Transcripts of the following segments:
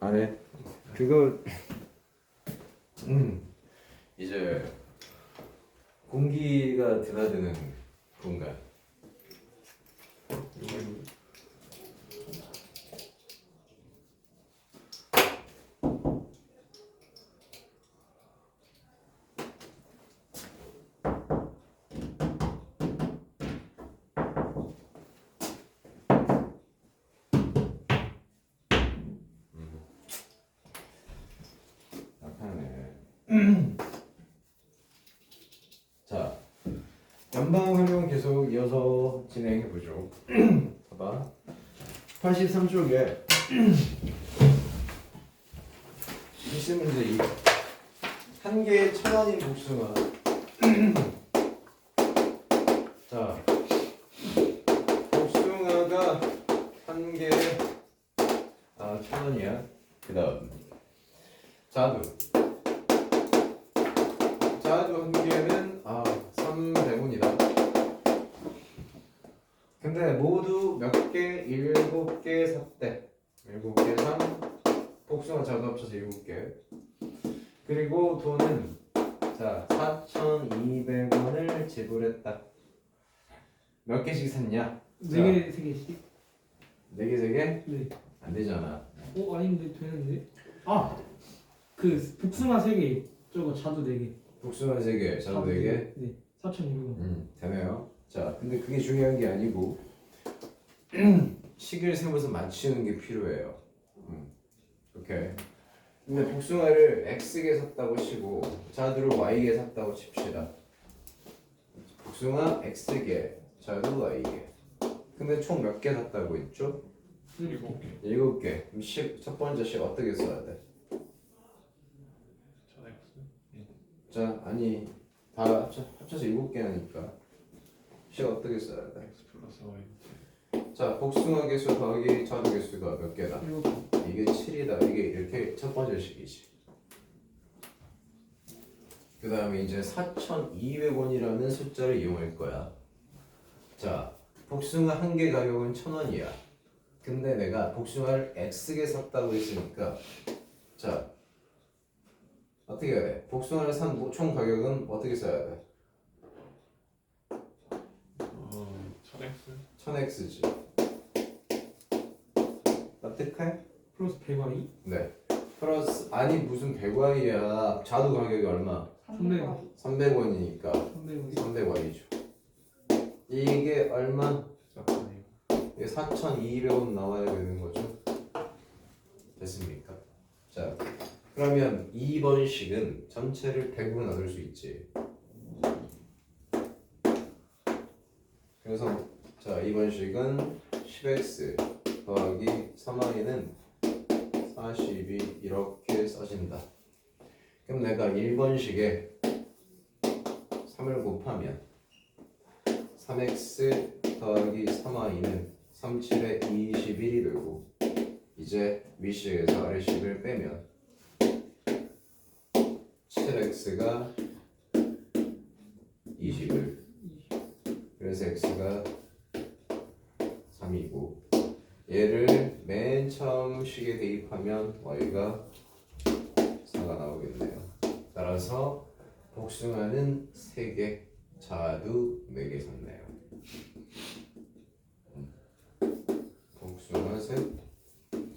안에 그거 음. 이제 공기가 드나드는 공간 약하네. 자, 연방 활용 계속 이어서 진행해 보죠. 봐봐. 83쪽에 실시 문제 2. 한 개의 천 원인 복숭아. 자, 복숭아가 한 개에 아, 천 원이야. 그다음 자두. 자두 한 개는 아 300원이다. 근데 모두 몇 개? 일곱 개 샀대. 일곱 개 산. 복숭아 자두 합쳐서 일곱 개. 그리고 돈은 자 4,200원을 지불했다. 몇 개씩 샀냐? 네 개, 세 개씩? 네 개, 세 개? 네. 안 되잖아. 어 아닌데 되는데? 아! 그 복숭아 세 개, 저거 자두 네 개. 복숭아 세 개, 자두 네 개. 네. 4,200원. 음, 되네요. 자, 근데 그게 중요한 게 아니고 식을 세면서 맞추는 게 필요해요. 음, 오케이. 근데 복숭아를 x개 샀다고 치고 자두를 y개 샀다고 칩시다. 복숭아 x개, 자두 y개. 근데 총 몇 개 샀다고 했죠? 일곱 개. 일곱 개. 그럼 식, 첫 번째 식 어떻게 써야 돼? 천 X. 자, 아니 다 합쳐, 합쳐서 일곱 개 하니까 식 어떻게 써야 돼? X 플러스 Y. 자, 복숭아 개수 더하기 자두 개수가 몇 개다? 이게 7이다. 이게 이렇게 첫 번째 식이지. 그 다음에 이제 4,200원이라는 숫자를 이용할 거야. 자, 복숭아 한 개 가격은 1,000원이야. 근데 내가 복숭아를 X개 샀다고 했으니까 자, 어떻게 해야 돼? 복숭아를 산 총 가격은 어떻게 써야 돼? 어, 천 X. 1000X지. 납득해? 플러스 100원이? 네. 플러스 아니 무슨 100원이야. 자두 가격이 얼마? 300원. 300원이니까 300원이. 300원이죠. 이게 얼마? 사건 이게 4,200원 나와야 되는 거죠. 됐습니까? 자, 그러면 2번 식은 전체를 100으로 나눌 수 있지. 그래서 자, 2번 식은 10x 더하기 3y는 42 이렇게 써진다. 그럼 내가 1번식에 3을 곱하면 3x 더하기 3y는 37에 21이 되고 이제 위식에서 아래식을 빼면 7x가 20을 그래서 x가 3이고 얘를 맨 처음 식에 대입하면 y가 4가 나오겠네요. 따라서 복숭아는 3개, 자두 4개 샀네요. 음. 복숭아 셋,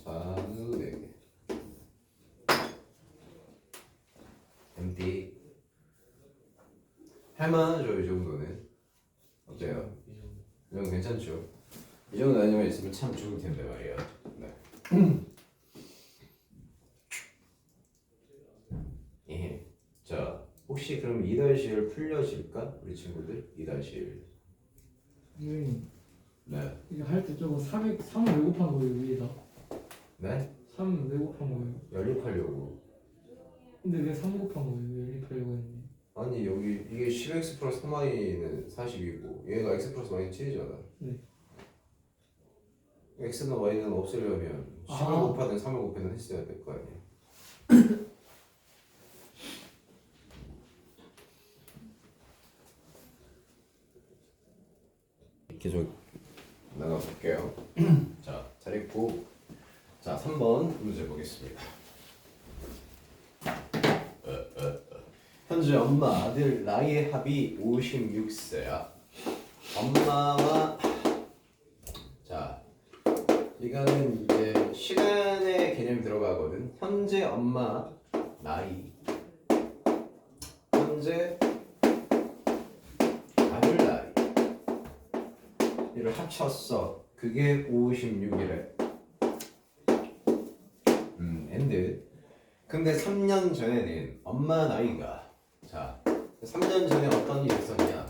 자두 4개. empty. 할만하죠 이 정도는. 어때요? 이 정도. 이 정도 괜찮죠? 이 정도 아니면 있으면 참 좋을 텐데 말이야. 네. 예. 자, 혹시 그럼 2-1 풀려질까? 우리 친구들 2-1. 선생님, 네. 이거 할때 300, 3을 왜 곱한 거예요, 위에다? 네? 3은 왜 곱한 거예요? 연립하려고. 근데 왜 3 곱한 거예요? 왜 연립하려고 했는데? 아니 여기 이게 10x 플러스 3y는 40이고 얘가 x 플러스 y는 7이잖아. 네. X나 y는 없애려면 10을 아. 곱하든 3을 곱하든 했어야 될 거 아니야. 계속 나가 볼게요. 자, 잘 읽고 자, 3번 문제 보겠습니다. 현재 엄마 아들 나이의 합이 56세야. 엄마와 자 이거는 이제 시간의 개념이 들어가거든. 현재 엄마 나이 현재 아들 나이 이를 합쳤어. 그게 56이래. 음, 엔드. 근데 3년 전에는 엄마 나이가 자, 3년 전에 어떤 일이 있었냐?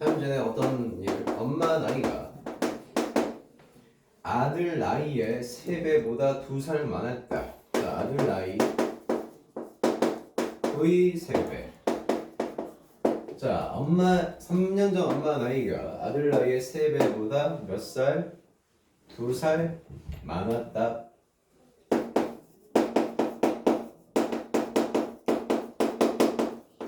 3년 전에 어떤 일? 엄마 나이가 아들 나이의 3배보다 2살 많았다. 자, 아들 나이 거의 3배. 자, 엄마 3년 전 엄마 나이가 아들 나이의 3배보다 몇 살? 2살 많았다.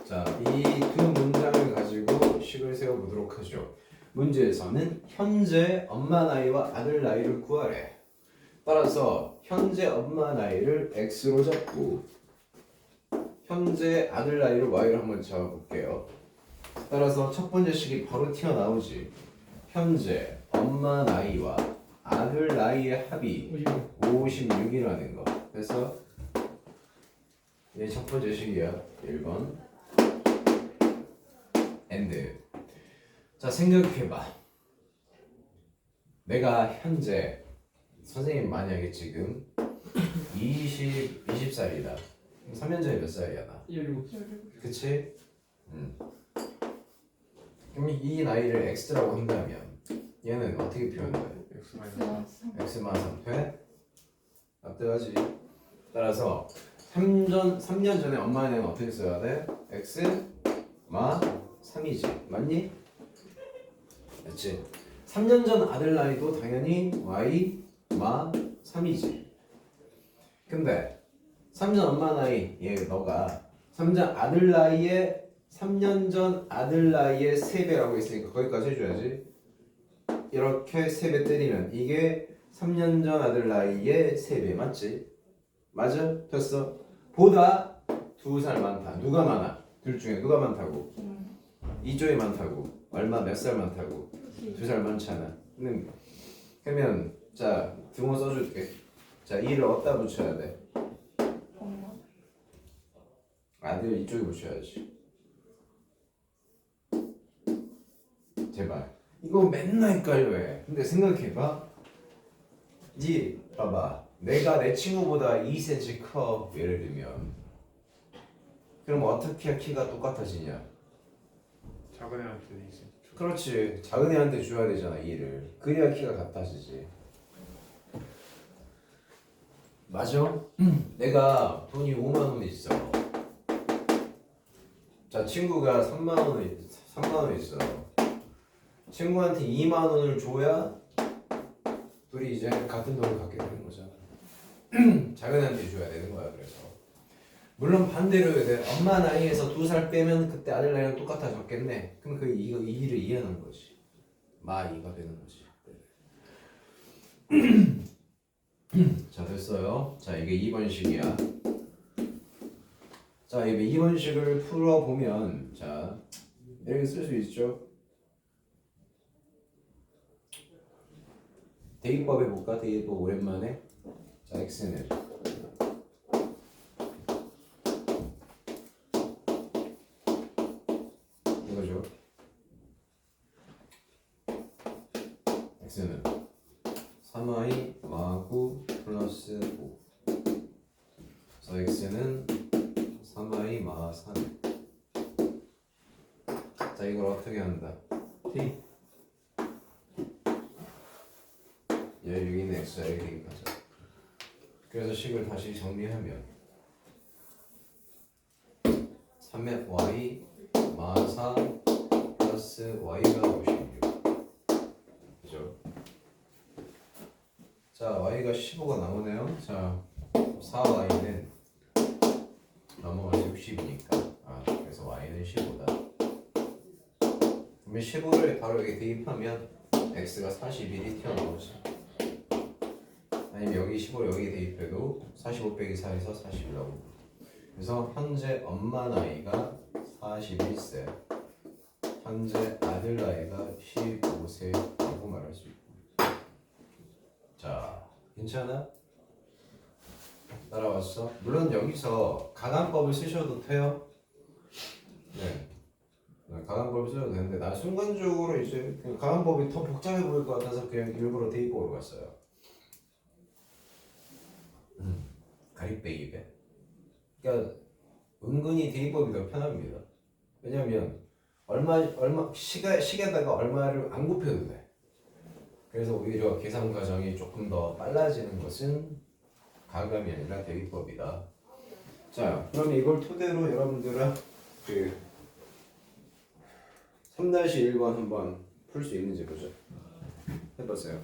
자, 이 두 문장을 가지고 식을 세워 보도록 하죠. 문제에서는 현재 엄마 나이와 아들 나이를 구하래. 따라서 현재 엄마 나이를 x로 잡고 현재 아들 나이를 y로 한번 잡아볼게요. 따라서 첫 번째 식이 바로 튀어나오지. 현재 엄마 나이와 아들 나이의 합이 56 이라는 거. 그래서 이게 첫 번째 식이야. 1번. 엔드. 자, 생각해봐. 내가 현재 선생님 만약에 지금 20, 20살이다. 3년 전에 몇 살이야 나? 17 그치? 음. 그럼 이 나이를 x라고 한다면 얘는 어떻게 표현해? X x만 3패? 납득하지? 따라서 3전, 3년 전에 엄마는 어떻게 써야 돼? x 마 3이지 맞니? 그렇지 3년 전 아들 나이도 당연히 y 마 3이지 근데 3년 엄마 나이 얘 너가 3년 아들 나이에 3년 전 아들 나이의 3배라고 했으니까 거기까지 해줘야지 이렇게 3배 때리면 이게 3년 전 아들 나이의 3배 맞지? 맞아? 됐어 보다 2살 많다 누가 많아? 둘 중에 누가 많다고? 이쪽이 많다고 얼마 몇 살 많다고? 두 살 많잖아. 음. 그러면 자 등호 써줄게. 자 2를 어디다 붙여야 돼? 엄마 아들 이쪽에 붙여야지. 제발. 이거 맨날 헷갈려 해. 근데 생각해봐. 니 봐봐. 내가 내 친구보다 2cm 커. 예를 들면. 그럼 어떻게 키가 똑같아지냐 작은 애한테 이제 그렇지. 작은 애한테 줘야 되잖아 이를 그래야 키가 같아지지. 맞아? 내가 돈이 5만 원 있어. 자 친구가 3만 원 3만 원 있어. 친구한테 2만 원을 줘야 둘이 이제 같은 돈을 갖게 되는 거잖아. 작은 애한테 줘야 되는 거야 그래서 물론 반대로 돼 엄마 나이에서 두 살 빼면 그때 아들 나이랑 똑같아졌겠네. 그럼 그 이거 이 일을 이해하는 거지. 마 이가 되는 거지. 자 됐어요. 자 이게 2번 식이야. 자 이게 2번 식을 풀어 보면 자 이렇게 쓸 수 있죠? 대입법 해볼까? 대입법 오랜만에? 자 x는 이거죠 x는 3i 마구 플러스 5 그래서 x는 3i 마 3. 자 이걸 어떻게 한다? t 얘 여기 있는 x를 대입하자. 그래서 식을 다시 정리하면 3의 y 마4 플러스 y가 56 그죠? 자 y가 15가 나오네요 자 4y는 넘어가서 60이니까. 아 그래서 y는 15다. 그러면 15를 바로 여기 대입하면 x가 41이 튀어나오지. 아니면 여기 15 여기 대입해도 45 빼기 4에서 40 나오고. 그래서 현재 엄마 나이가 41세. 현재 아들 나이가 15세라고 말할 수 있고. 자 괜찮아? 따라왔어? 물론 여기서 가간법을 쓰셔도 돼요 네 가간법을 쓰셔도 되는데 나 순간적으로 이제 그 가간법이 더 복잡해 보일 것 같아서 그냥 일부러 대입법으로 갔어요 가입배입에 그러니까 은근히 대입법이 더 편합니다 왜냐면 얼마 얼마 시가 시에다가 얼마를 안 곱해도 돼. 그래서 오히려 계산 과정이 조금 더 빨라지는 것은 가감이 아니라 대비법이다. 자, 그럼 이걸 토대로 여러분들은 그 3-1번 한번 풀 수 있는지 보죠. 해보세요.